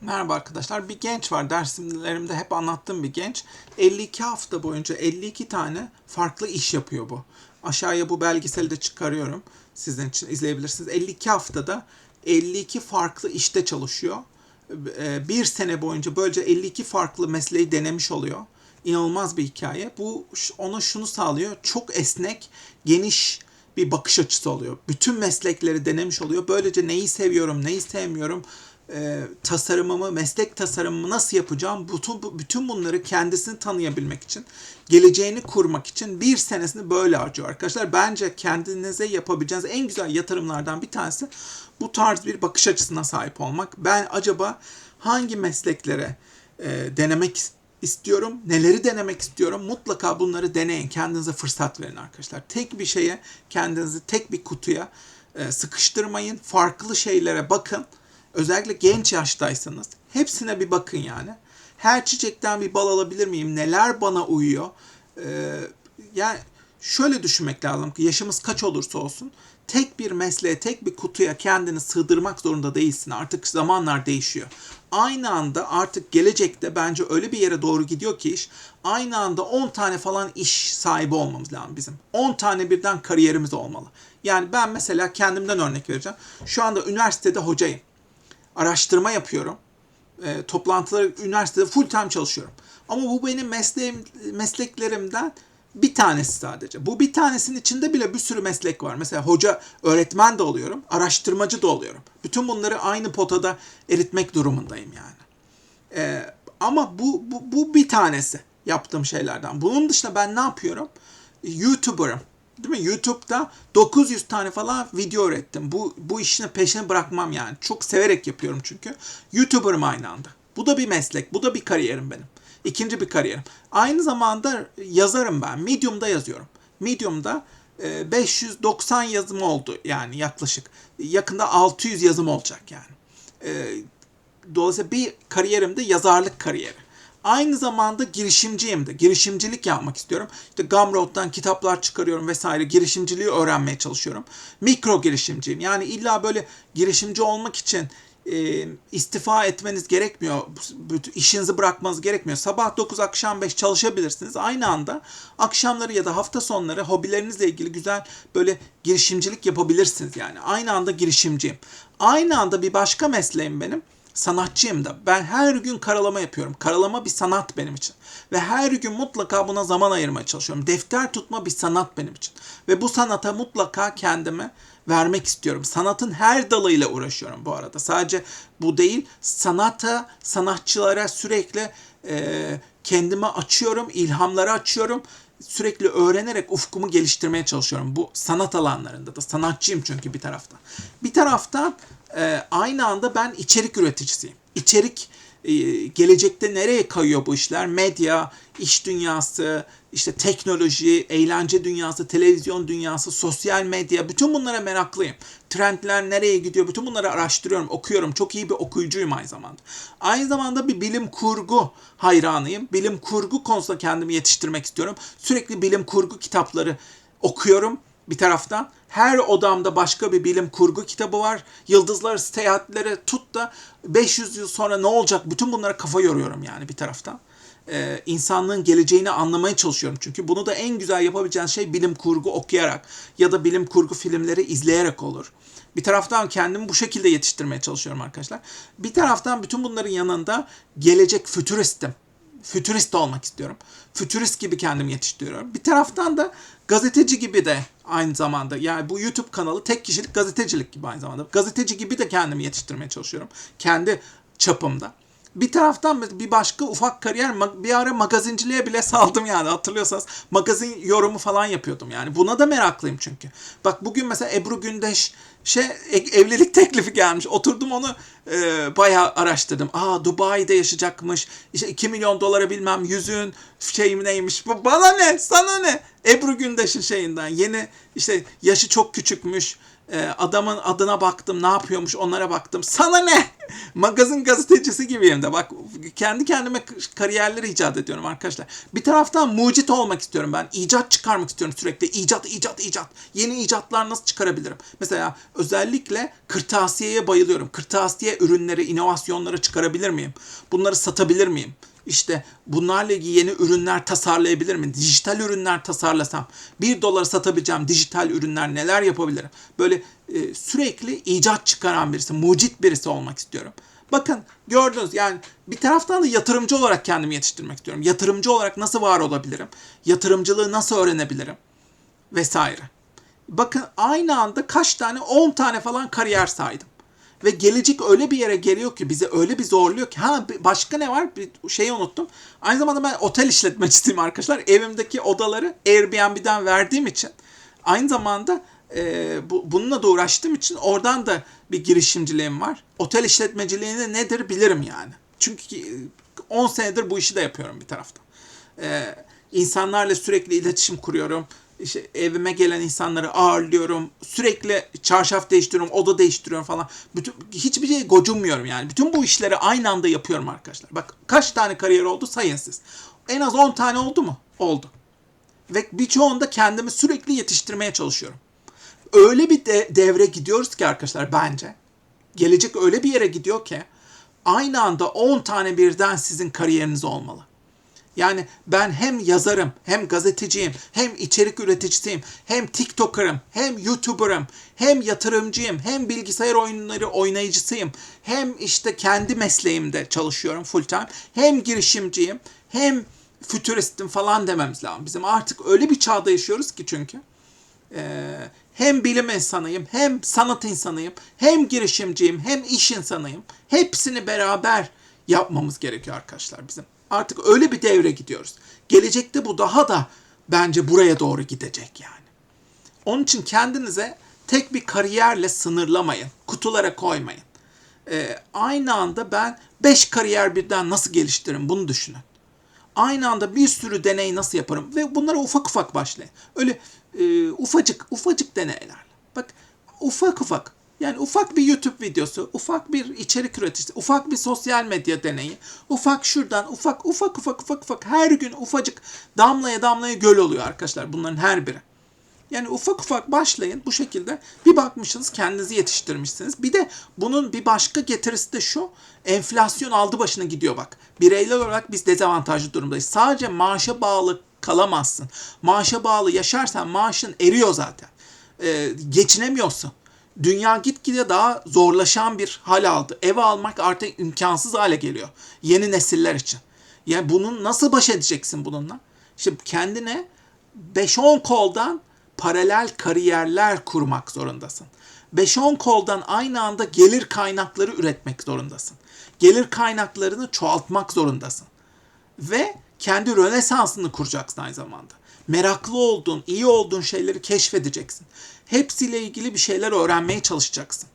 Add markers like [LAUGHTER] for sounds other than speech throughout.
Merhaba arkadaşlar. Bir genç var. Derslerimde hep anlattığım bir genç. 52 hafta boyunca 52 tane farklı iş yapıyor bu. Aşağıya bu belgeseli de çıkarıyorum. Sizin için izleyebilirsiniz. 52 haftada 52 farklı işte çalışıyor. Ee, Bir sene boyunca böylece 52 farklı mesleği denemiş oluyor. İnanılmaz bir hikaye. Bu ona şunu sağlıyor. Çok esnek, geniş bir bakış açısı oluyor. Bütün meslekleri denemiş oluyor. Böylece neyi seviyorum, neyi sevmiyorum, e, tasarımımı, meslek tasarımımı nasıl yapacağım, bütün, bütün bunları kendisini tanıyabilmek için, geleceğini kurmak için bir senesini böyle harcıyor arkadaşlar. Bence kendinize yapabileceğiniz en güzel yatırımlardan bir tanesi bu tarz bir bakış açısına sahip olmak. Ben acaba hangi mesleklere e, denemek istiyorum, neleri denemek istiyorum. Mutlaka bunları deneyin. Kendinize fırsat verin arkadaşlar. Tek bir şeye, kendinizi tek bir kutuya e, sıkıştırmayın. Farklı şeylere bakın. Özellikle genç yaştaysanız hepsine bir bakın yani. Her çiçekten bir bal alabilir miyim? Neler bana uyuyor? Ee, yani şöyle düşünmek lazım ki yaşımız kaç olursa olsun tek bir mesleğe, tek bir kutuya kendini sığdırmak zorunda değilsin. Artık zamanlar değişiyor. Aynı anda artık gelecekte bence öyle bir yere doğru gidiyor ki iş aynı anda 10 tane falan iş sahibi olmamız lazım bizim. 10 tane birden kariyerimiz olmalı. Yani ben mesela kendimden örnek vereceğim. Şu anda üniversitede hocayım araştırma yapıyorum. E, toplantıları üniversitede full time çalışıyorum. Ama bu benim mesleğim mesleklerimden bir tanesi sadece. Bu bir tanesinin içinde bile bir sürü meslek var. Mesela hoca, öğretmen de oluyorum, araştırmacı da oluyorum. Bütün bunları aynı potada eritmek durumundayım yani. Ee, ama bu, bu, bu bir tanesi yaptığım şeylerden. Bunun dışında ben ne yapıyorum? YouTuber'ım. Değil mi? YouTube'da 900 tane falan video ürettim. Bu, bu işin peşini bırakmam yani. Çok severek yapıyorum çünkü. YouTuber'ım aynı anda. Bu da bir meslek. Bu da bir kariyerim benim. İkinci bir kariyerim. Aynı zamanda yazarım ben. Medium'da yazıyorum. Medium'da e, 590 yazım oldu yani yaklaşık. Yakında 600 yazım olacak yani. E, Dolayısıyla bir kariyerim de yazarlık kariyeri. Aynı zamanda girişimciyim de. Girişimcilik yapmak istiyorum. İşte Gumroad'dan kitaplar çıkarıyorum vesaire. Girişimciliği öğrenmeye çalışıyorum. Mikro girişimciyim. Yani illa böyle girişimci olmak için e, istifa etmeniz gerekmiyor. İşinizi bırakmanız gerekmiyor. Sabah 9 akşam 5 çalışabilirsiniz. Aynı anda akşamları ya da hafta sonları hobilerinizle ilgili güzel böyle girişimcilik yapabilirsiniz yani. Aynı anda girişimciyim. Aynı anda bir başka mesleğim benim sanatçıyım da. Ben her gün karalama yapıyorum. Karalama bir sanat benim için. Ve her gün mutlaka buna zaman ayırmaya çalışıyorum. Defter tutma bir sanat benim için. Ve bu sanata mutlaka kendimi vermek istiyorum. Sanatın her dalıyla uğraşıyorum bu arada. Sadece bu değil. Sanata, sanatçılara sürekli e, kendimi açıyorum, ilhamları açıyorum. Sürekli öğrenerek ufkumu geliştirmeye çalışıyorum. Bu sanat alanlarında da. Sanatçıyım çünkü bir taraftan. Bir taraftan e, aynı anda ben içerik üreticisiyim. İçerik e, gelecekte nereye kayıyor bu işler? Medya, iş dünyası, işte teknoloji, eğlence dünyası, televizyon dünyası, sosyal medya bütün bunlara meraklıyım. Trendler nereye gidiyor? Bütün bunları araştırıyorum, okuyorum. Çok iyi bir okuyucuyum aynı zamanda. Aynı zamanda bir bilim kurgu hayranıyım. Bilim kurgu konusunda kendimi yetiştirmek istiyorum. Sürekli bilim kurgu kitapları okuyorum bir taraftan. Her odamda başka bir bilim kurgu kitabı var. Yıldızlar seyahatleri tut da 500 yıl sonra ne olacak? Bütün bunlara kafa yoruyorum yani bir taraftan. Ee, insanlığın geleceğini anlamaya çalışıyorum. Çünkü bunu da en güzel yapabileceğin şey bilim kurgu okuyarak ya da bilim kurgu filmleri izleyerek olur. Bir taraftan kendimi bu şekilde yetiştirmeye çalışıyorum arkadaşlar. Bir taraftan bütün bunların yanında gelecek fütüristim fütürist olmak istiyorum. Fütürist gibi kendimi yetiştiriyorum. Bir taraftan da gazeteci gibi de aynı zamanda yani bu YouTube kanalı tek kişilik gazetecilik gibi aynı zamanda. Gazeteci gibi de kendimi yetiştirmeye çalışıyorum. Kendi çapımda. Bir taraftan bir başka ufak kariyer bir ara magazinciliğe bile saldım yani hatırlıyorsanız. Magazin yorumu falan yapıyordum yani. Buna da meraklıyım çünkü. Bak bugün mesela Ebru Gündeş şey evlilik [LAUGHS] teklifi gelmiş. Oturdum onu e, bayağı araştırdım. Aa Dubai'de yaşayacakmış. İşte 2 milyon dolara bilmem yüzüğün şeyim neymiş. Bu bana ne? Sana ne? Ebru Gündeş'in şeyinden. Yeni işte yaşı çok küçükmüş Ee, adamın adına baktım, ne yapıyormuş onlara baktım. Sana ne? [LAUGHS] Magazin gazetecisi gibiyim de. Bak kendi kendime kariyerleri icat ediyorum arkadaşlar. Bir taraftan mucit olmak istiyorum ben. İcat çıkarmak istiyorum sürekli. İcat, icat, icat. Yeni icatlar nasıl çıkarabilirim? Mesela özellikle kırtasiyeye bayılıyorum. Kırtasiye ürünleri, inovasyonları çıkarabilir miyim? Bunları satabilir miyim? İşte bunlarla ilgili yeni ürünler tasarlayabilir miyim? Dijital ürünler tasarlasam, bir dolara satabileceğim dijital ürünler neler yapabilirim? Böyle e, sürekli icat çıkaran birisi, mucit birisi olmak istiyorum. Bakın gördünüz yani bir taraftan da yatırımcı olarak kendimi yetiştirmek istiyorum. Yatırımcı olarak nasıl var olabilirim? Yatırımcılığı nasıl öğrenebilirim? Vesaire. Bakın aynı anda kaç tane 10 tane falan kariyer saydım. Ve gelecek öyle bir yere geliyor ki bizi öyle bir zorluyor ki. Ha başka ne var? Bir şeyi unuttum. Aynı zamanda ben otel işletmecisiyim [LAUGHS] arkadaşlar. Evimdeki odaları Airbnb'den verdiğim için aynı zamanda e, bu, bununla da uğraştığım için oradan da bir girişimciliğim var. Otel işletmeciliğinde nedir bilirim yani. Çünkü 10 senedir bu işi de yapıyorum bir taraftan. E, insanlarla sürekli iletişim kuruyorum işte evime gelen insanları ağırlıyorum. Sürekli çarşaf değiştiriyorum, oda değiştiriyorum falan. Bütün hiçbir şey gocunmuyorum yani. Bütün bu işleri aynı anda yapıyorum arkadaşlar. Bak kaç tane kariyer oldu sayın siz. En az 10 tane oldu mu? Oldu. Ve birçoğunda kendimi sürekli yetiştirmeye çalışıyorum. Öyle bir de devre gidiyoruz ki arkadaşlar bence. Gelecek öyle bir yere gidiyor ki aynı anda 10 tane birden sizin kariyeriniz olmalı. Yani ben hem yazarım, hem gazeteciyim, hem içerik üreticisiyim, hem TikToker'ım, hem YouTuber'ım, hem yatırımcıyım, hem bilgisayar oyunları oynayıcısıyım, hem işte kendi mesleğimde çalışıyorum full time, hem girişimciyim, hem fütüristim falan dememiz lazım. Bizim artık öyle bir çağda yaşıyoruz ki çünkü. Ee, hem bilim insanıyım, hem sanat insanıyım, hem girişimciyim, hem iş insanıyım. Hepsini beraber yapmamız gerekiyor arkadaşlar bizim. Artık öyle bir devre gidiyoruz. Gelecekte bu daha da bence buraya doğru gidecek yani. Onun için kendinize tek bir kariyerle sınırlamayın. Kutulara koymayın. Ee, aynı anda ben 5 kariyer birden nasıl geliştiririm bunu düşünün. Aynı anda bir sürü deney nasıl yaparım ve bunlara ufak ufak başlayın. Öyle e, ufacık ufacık deneylerle. Bak ufak ufak yani ufak bir YouTube videosu, ufak bir içerik üreticisi, ufak bir sosyal medya deneyi, ufak şuradan, ufak ufak ufak ufak ufak her gün ufacık damlaya damlaya göl oluyor arkadaşlar bunların her biri. Yani ufak ufak başlayın bu şekilde bir bakmışsınız kendinizi yetiştirmişsiniz. Bir de bunun bir başka getirisi de şu enflasyon aldı başına gidiyor bak. Bireyler olarak biz dezavantajlı durumdayız. Sadece maaşa bağlı kalamazsın. Maaşa bağlı yaşarsan maaşın eriyor zaten. Ee, geçinemiyorsun dünya gitgide daha zorlaşan bir hal aldı. Ev almak artık imkansız hale geliyor. Yeni nesiller için. Yani bunun nasıl baş edeceksin bununla? İşte kendine 5-10 koldan paralel kariyerler kurmak zorundasın. 5-10 koldan aynı anda gelir kaynakları üretmek zorundasın. Gelir kaynaklarını çoğaltmak zorundasın. Ve kendi rönesansını kuracaksın aynı zamanda. Meraklı olduğun, iyi olduğun şeyleri keşfedeceksin hepsiyle ilgili bir şeyler öğrenmeye çalışacaksın.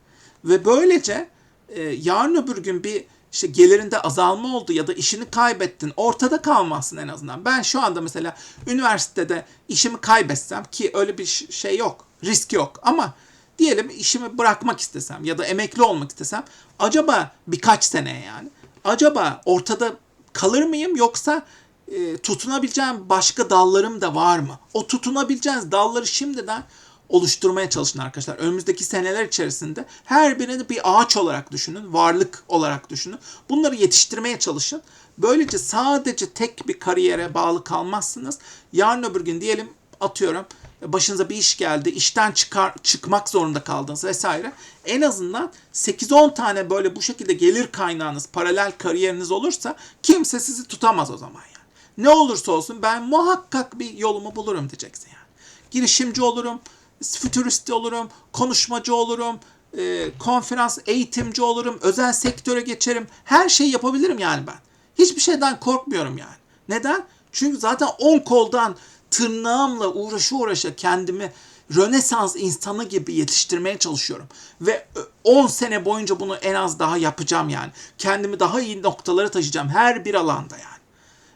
Ve böylece e, yarın öbür gün bir işte gelirinde azalma oldu ya da işini kaybettin. Ortada kalmazsın en azından. Ben şu anda mesela üniversitede işimi kaybetsem ki öyle bir şey yok. Risk yok ama diyelim işimi bırakmak istesem ya da emekli olmak istesem acaba birkaç sene yani acaba ortada kalır mıyım yoksa e, tutunabileceğim başka dallarım da var mı? O tutunabileceğiniz dalları şimdiden oluşturmaya çalışın arkadaşlar. Önümüzdeki seneler içerisinde her birini bir ağaç olarak düşünün, varlık olarak düşünün. Bunları yetiştirmeye çalışın. Böylece sadece tek bir kariyere bağlı kalmazsınız. Yarın öbür gün diyelim atıyorum başınıza bir iş geldi, işten çıkar çıkmak zorunda kaldınız vesaire. En azından 8-10 tane böyle bu şekilde gelir kaynağınız, paralel kariyeriniz olursa kimse sizi tutamaz o zaman yani. Ne olursa olsun ben muhakkak bir yolumu bulurum diyeceksin yani. Girişimci olurum, fütürist olurum, konuşmacı olurum, e, konferans eğitimci olurum, özel sektöre geçerim. Her şeyi yapabilirim yani ben. Hiçbir şeyden korkmuyorum yani. Neden? Çünkü zaten on koldan tırnağımla uğraşı uğraşa kendimi Rönesans insanı gibi yetiştirmeye çalışıyorum. Ve 10 sene boyunca bunu en az daha yapacağım yani. Kendimi daha iyi noktalara taşıyacağım her bir alanda yani.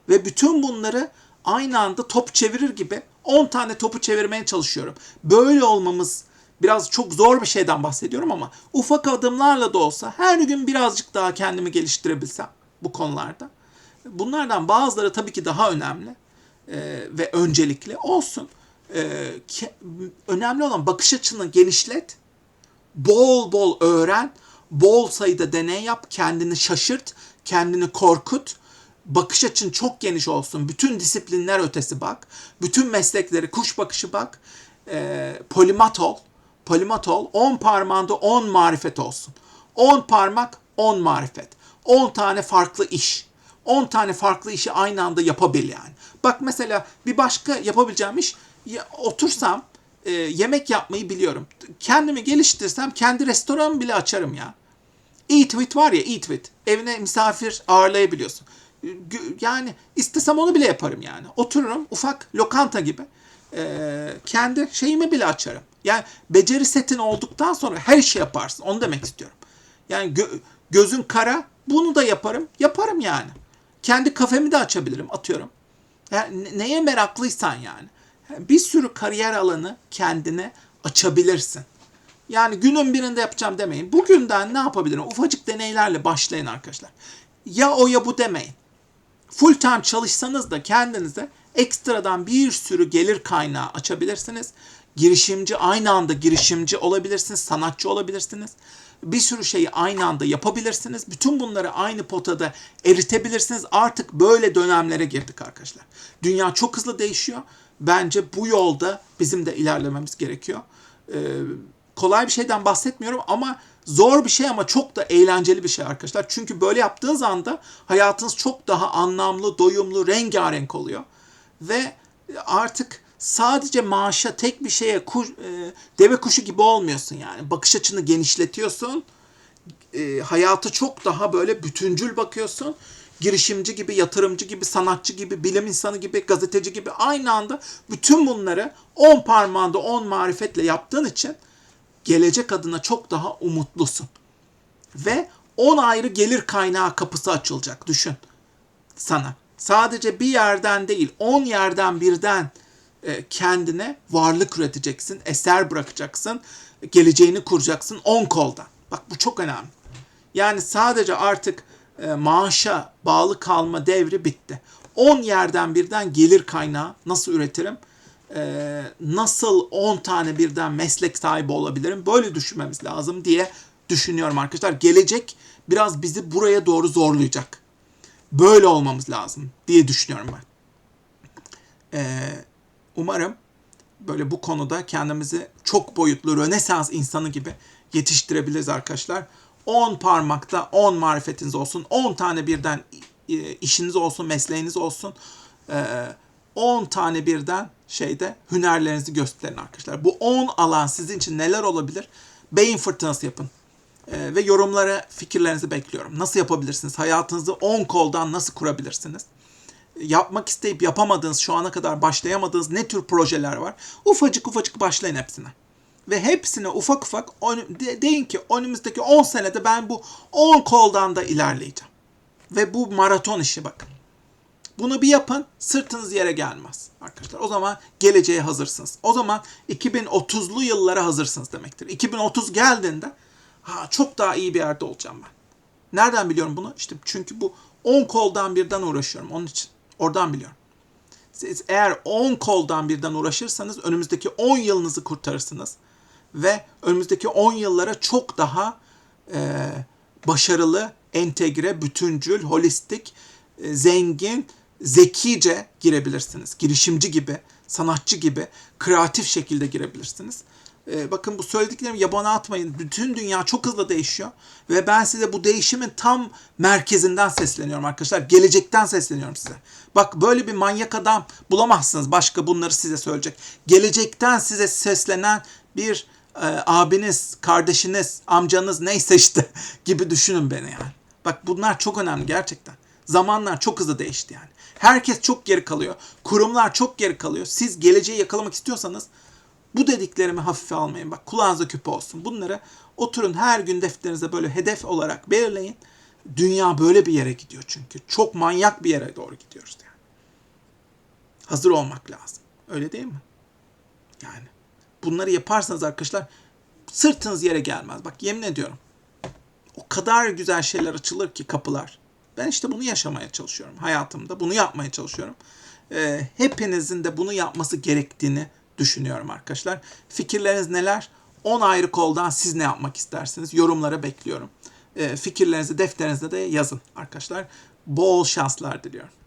Ve bütün bunları aynı anda top çevirir gibi 10 tane topu çevirmeye çalışıyorum. Böyle olmamız Biraz çok zor bir şeyden bahsediyorum ama ufak adımlarla da olsa her gün birazcık daha kendimi geliştirebilsem bu konularda. Bunlardan bazıları tabii ki daha önemli e, ve öncelikli olsun. E, ke- önemli olan bakış açını genişlet, bol bol öğren, bol sayıda deney yap, kendini şaşırt, kendini korkut. Bakış açın çok geniş olsun. Bütün disiplinler ötesi bak. Bütün meslekleri kuş bakışı bak. E, polimat ol. Polimat ol. 10 parmağında 10 marifet olsun. 10 parmak 10 marifet. 10 tane farklı iş. 10 tane farklı işi aynı anda yapabil yani. Bak mesela bir başka yapabileceğim iş ya, otursam e, yemek yapmayı biliyorum. Kendimi geliştirsem kendi restoran bile açarım ya. With var ya with. Evine misafir ağırlayabiliyorsun. Yani istesem onu bile yaparım yani. Otururum ufak lokanta gibi. Ee, kendi şeyimi bile açarım. Yani beceri setin olduktan sonra her işi yaparsın. Onu demek istiyorum. Yani gö- gözün kara bunu da yaparım. Yaparım yani. Kendi kafemi de açabilirim atıyorum. Yani ne- neye meraklıysan yani. Bir sürü kariyer alanı kendine açabilirsin. Yani günün birinde yapacağım demeyin. Bugünden ne yapabilirim? Ufacık deneylerle başlayın arkadaşlar. Ya o ya bu demeyin. Full time çalışsanız da kendinize ekstradan bir sürü gelir kaynağı açabilirsiniz. Girişimci aynı anda girişimci olabilirsiniz, sanatçı olabilirsiniz. Bir sürü şeyi aynı anda yapabilirsiniz. Bütün bunları aynı potada eritebilirsiniz. Artık böyle dönemlere girdik arkadaşlar. Dünya çok hızlı değişiyor. Bence bu yolda bizim de ilerlememiz gerekiyor. Ee, kolay bir şeyden bahsetmiyorum ama zor bir şey ama çok da eğlenceli bir şey arkadaşlar. Çünkü böyle yaptığınız anda hayatınız çok daha anlamlı, doyumlu, rengarenk oluyor. Ve artık sadece maaşa tek bir şeye kuş, e, deve kuşu gibi olmuyorsun yani. Bakış açını genişletiyorsun. E, hayata çok daha böyle bütüncül bakıyorsun. Girişimci gibi, yatırımcı gibi, sanatçı gibi, bilim insanı gibi, gazeteci gibi aynı anda bütün bunları 10 parmağında 10 marifetle yaptığın için gelecek adına çok daha umutlusun. Ve 10 ayrı gelir kaynağı kapısı açılacak düşün sana. Sadece bir yerden değil 10 yerden birden e, kendine varlık üreteceksin, eser bırakacaksın, geleceğini kuracaksın 10 koldan. Bak bu çok önemli. Yani sadece artık e, maaşa bağlı kalma devri bitti. 10 yerden birden gelir kaynağı nasıl üretirim? E, nasıl 10 tane birden meslek sahibi olabilirim? Böyle düşünmemiz lazım diye düşünüyorum arkadaşlar. Gelecek biraz bizi buraya doğru zorlayacak. Böyle olmamız lazım diye düşünüyorum ben. E, umarım böyle bu konuda kendimizi çok boyutlu Rönesans insanı gibi yetiştirebiliriz arkadaşlar. 10 parmakta 10 marifetiniz olsun. 10 tane birden işiniz olsun, mesleğiniz olsun. E, 10 tane birden şeyde hünerlerinizi gösterin arkadaşlar. Bu 10 alan sizin için neler olabilir? Beyin fırtınası yapın. E, ve yorumlara fikirlerinizi bekliyorum. Nasıl yapabilirsiniz? Hayatınızı 10 koldan nasıl kurabilirsiniz? yapmak isteyip yapamadığınız, şu ana kadar başlayamadığınız ne tür projeler var? Ufacık ufacık başlayın hepsine. Ve hepsine ufak ufak de, deyin ki önümüzdeki 10 senede ben bu 10 koldan da ilerleyeceğim. Ve bu maraton işi bakın. Bunu bir yapın, sırtınız yere gelmez arkadaşlar. O zaman geleceğe hazırsınız. O zaman 2030'lu yıllara hazırsınız demektir. 2030 geldiğinde ha çok daha iyi bir yerde olacağım ben. Nereden biliyorum bunu? İşte çünkü bu 10 koldan birden uğraşıyorum onun için. Oradan biliyorum. Siz eğer 10 koldan birden uğraşırsanız önümüzdeki 10 yılınızı kurtarırsınız. Ve önümüzdeki 10 yıllara çok daha e, başarılı, entegre, bütüncül, holistik, e, zengin, zekice girebilirsiniz. Girişimci gibi, sanatçı gibi, kreatif şekilde girebilirsiniz. E, bakın bu söylediklerimi yabana atmayın. Bütün dünya çok hızlı değişiyor. Ve ben size bu değişimin tam merkezinden sesleniyorum arkadaşlar. Gelecekten sesleniyorum size. Bak böyle bir manyak adam bulamazsınız başka bunları size söyleyecek. Gelecekten size seslenen bir e, abiniz, kardeşiniz, amcanız neyse işte [LAUGHS] gibi düşünün beni yani. Bak bunlar çok önemli gerçekten. Zamanlar çok hızlı değişti yani. Herkes çok geri kalıyor. Kurumlar çok geri kalıyor. Siz geleceği yakalamak istiyorsanız bu dediklerimi hafife almayın. Bak kulağınıza küpe olsun. Bunları oturun her gün defterinize böyle hedef olarak belirleyin. Dünya böyle bir yere gidiyor çünkü. Çok manyak bir yere doğru gidiyoruz yani. Hazır olmak lazım. Öyle değil mi? Yani bunları yaparsanız arkadaşlar sırtınız yere gelmez. Bak yemin ediyorum. O kadar güzel şeyler açılır ki kapılar. Ben işte bunu yaşamaya çalışıyorum hayatımda. Bunu yapmaya çalışıyorum. Ee, hepinizin de bunu yapması gerektiğini düşünüyorum arkadaşlar. Fikirleriniz neler? 10 ayrı koldan siz ne yapmak istersiniz? Yorumlara bekliyorum. Ee, fikirlerinizi defterinize de yazın arkadaşlar. Bol şanslar diliyorum.